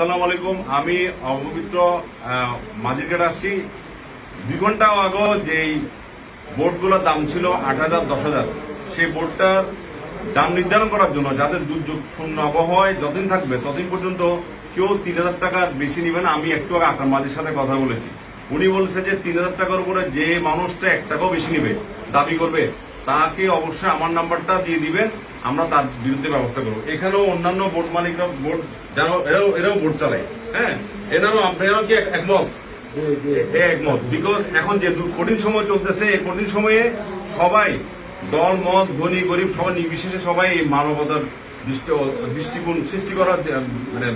আসসালামু আলাইকুম। আমি অপবিত্র মাঝিরঘাট আসছি। দুই ঘণ্টা আগে যেই বোর্ডগুলোর দাম ছিল আট হাজার, দশ হাজার। সেই বোর্ডটার দাম নির্ধারণ করার জন্য যাদের দুর্যোগ শূন্য আবহাওয়ায় যতদিন থাকবে ততদিন পর্যন্ত কেউ তিন হাজার টাকার বেশি নিবে না। আমি একটু আগে আপনার মাঝির সাথে কথা বলেছি। উনি বলছে যে তিন হাজার টাকার উপরে যে মানুষটা এক টাকাও বেশি নিবে, দাবি করবে, তাকে অবশ্যই আমার নাম্বারটা দিয়ে দিবেন। আমরা তার বিরুদ্ধে ব্যবস্থা করব। এখানেও অন্যান্য বোর্ড মালিকরা বোর্ড যারা এরাও এরাও বোর্ড চালায়। হ্যাঁ? এনারও আপনারাও কি একমত? একমত। বিকজ এখন যে কঠিন সময় চলতেছে এই কঠিন সময়ে সবাই দল মত ধনী গরিব সবাই নির্বিশেষে সবাই এই মানবতার দৃষ্টি দৃষ্টিকোণ সৃষ্টি করা মানে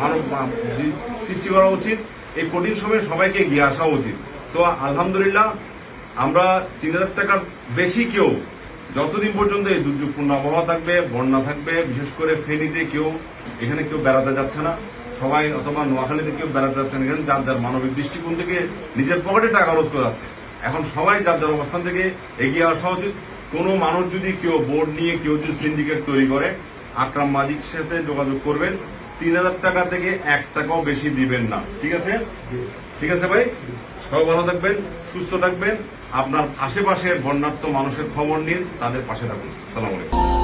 মানব সৃষ্টি করা উচিত। এই কঠিন সময়ে সবাইকে এগিয়ে আসা উচিত। তো আলহামদুলিল্লাহ আমরা তিন হাজার টাকার বেশি কেউ যতদিন পর্যন্ত এই দুর্যোগপূর্ণ আবহাওয়া থাকবে বন্যা থাকবে বিশেষ করে ফেনীতে কেউ এখানে কেউ বেড়াতে যাচ্ছে না। সবাই অথবা নোয়াখালীতে কেউ বেড়াতে যাচ্ছে না। এখানে যার যার মানবিক দৃষ্টিকোণ থেকে নিজের পকেটে টাকা খরচ করে যাচ্ছে। এখন সবাই যার যার অবস্থান থেকে এগিয়ে আসা উচিত। কোনো মানুষ যদি কেউ বোর্ড নিয়ে কেউ যদি সিন্ডিকেট তৈরি করে আকরাম মাজিক সাথে যোগাযোগ করবেন তিন হাজার টাকা থেকে এক টাকাও বেশি দিবেন না। ঠিক আছে? ঠিক আছে ভাই? সবাই ভালো থাকবেন সুস্থ থাকবেন। আপনার আশেপাশের বন্যার্থ মানুষের খবর নিন তাদের পাশে থাকুন। সালাম